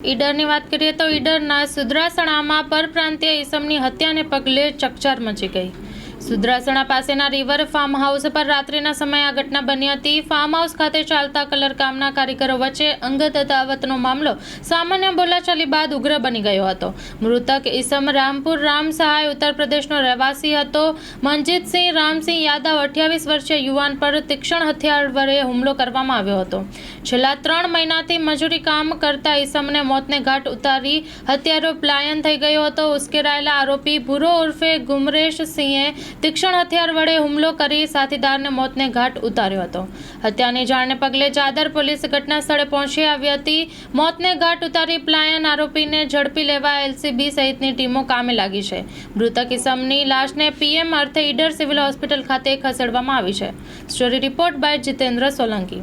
ઈડરની વાત કરીએ તો ઈડરના સુદ્રાસણામાં પરપ્રાંતીય ઈસમની હત્યાને પગલે ચકચાર મચી ગઈ. સુદ્રાસણા પાસેના રિવર ફાર્મ હાઉસ પર રાત્રિના સમયે આ ઘટના બની હતી. ફાર્મ હાઉસ ખાતે ચાલતા કલર કામના કારીગરો વચ્ચે અંગત અદાવતનો મામલો સામાન્ય બોલાચાલી બાદ ઉગ્ર બની ગયો હતો. મૃતક ઈસમ રામપુર રામ સહાય ઉત્તર પ્રદેશનો રહેવાસી હતો. મનજીતસિંહ રામસિંહ યાદવ અઠ્યાવીસ વર્ષીય યુવાન પર તીક્ષ્ણ હથિયાર વડે હુમલો કરવામાં આવ્યો હતો. છેલ્લા ત્રણ મહિનાથી મજૂરી કામ કરતા ઈસમને મોતને ઘાટ ઉતારી હત્યારો પ્લાયન થઈ ગયો હતો. ઉશ્કેરાયેલા આરોપી ભૂરો ઉર્ફે ગુમરેશ સિંહે તીક્ષ્ણ હથિયાર વડે હુમલો કરી સાથીદારને મોતને ઘાટ ઉતાર્યો હતો. હત્યાની જાણને પગલે ચાદર પોલીસ ઘટના સ્થળે પહોંચી આવી હતી. મોતને ઘાટ ઉતારી પ્લાયન આરોપીને ઝડપી લેવા એલસીબી સહિતની ટીમો કામે લાગી છે. મૃતક ઇસમની લાશને પીએમ અર્થે ઈડર સિવિલ હોસ્પિટલ ખાતે ખસેડવામાં આવી છે. Story report by Jitendra Solanki.